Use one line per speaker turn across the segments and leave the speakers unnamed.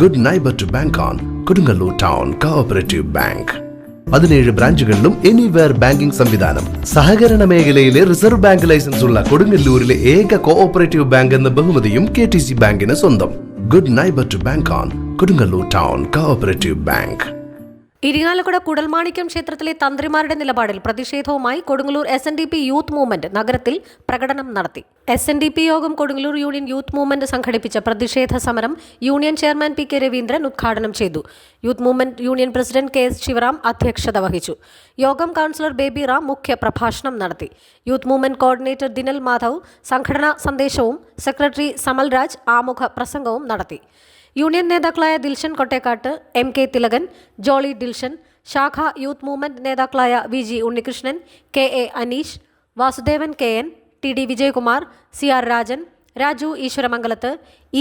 Good neighbour to bank on Kodungallur town cooperative bank പതിനേഴ് ബ്രാഞ്ചുകളിലും anywhere banking സംവിധാനം. സഹകരണ മേഖലയിലെ റിസർവ് ബാങ്ക് ലൈസൻസ് ഉള്ള കൊടുങ്ങല്ലൂരിലെ ഏക കോഓപ്പറേറ്റീവ് ബാങ്ക് എന്ന ബഹുമതിയും കെ ടി സി ബാങ്കിന് സ്വന്തം. Good neighbour to bank on Kodungallur town cooperative bank
Irinjalakuda Koodalmanikyam ക്ഷേത്രത്തിലെ തന്ത്രിമാരുടെ നിലപാടിൽ പ്രതിഷേധവുമായി കൊടുങ്ങല്ലൂർ എസ് യൂത്ത് മൂവ്മെന്റ് നഗരത്തിൽ പ്രകടനം നടത്തി. എസ് എൻ ഡി പി യോഗം കൊടുങ്ങല്ലൂർ യൂണിയൻ യൂത്ത് മൂവ്മെന്റ് സംഘടിപ്പിച്ച പ്രതിഷേധ സമരം union chairman P K Raveendran ഉദ്ഘാടനം ചെയ്തു. Youth movement union president K S Sivaram അധ്യക്ഷത വഹിച്ചു. യോഗം കൗൺസിലർ ബേബി റാം മുഖ്യ പ്രഭാഷണം നടത്തി. Youth movement coordinator Dinal Madhav സംഘടനാ സന്ദേശവും സെക്രട്ടറി സമൽ രാജ് ആമുഖ പ്രസംഗവും നടത്തി. യൂണിയൻ നേതാക്കളായ ദിൽഷൻ കൊട്ടേക്കാട്ട് എം കെ തിലകൻ ജോളി ദിൽഷൻ ശാഖ യൂത്ത് മൂവ്മെന്റ് നേതാക്കളായ V G Unnikrishnan K A Aneesh Vasudevan K N T D Vijayakumar C R Rajan Raju Eeswaramangalath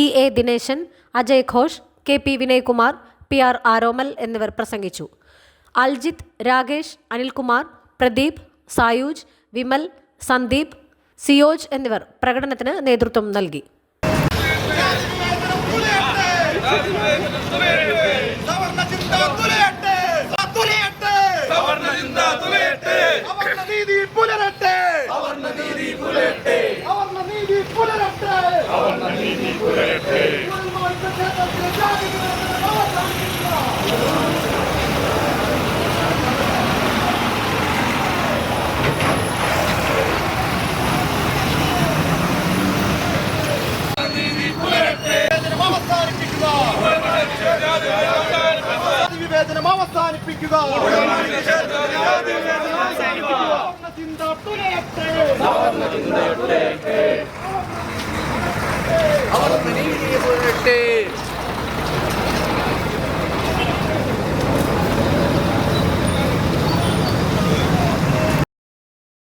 E A Dineshan Ajay Ghosh K P Vinaykumar P R Aromal എന്നിവർ പ്രസംഗിച്ചു. അൽജിത്ത് രാകേഷ് അനിൽകുമാർ പ്രദീപ് സായൂജ് വിമൽ സന്ദീപ് സിയോജ് എന്നിവർ പ്രകടനത്തിന് നേതൃത്വം നൽകി.
നീതി പുലരട്ടെ
സവർണ നീതി പുലരട്ടെ
വിവേചനം അവസാനിപ്പിക്കുക വിവേചനം അവസാനിപ്പിക്കുക സവർണ
って。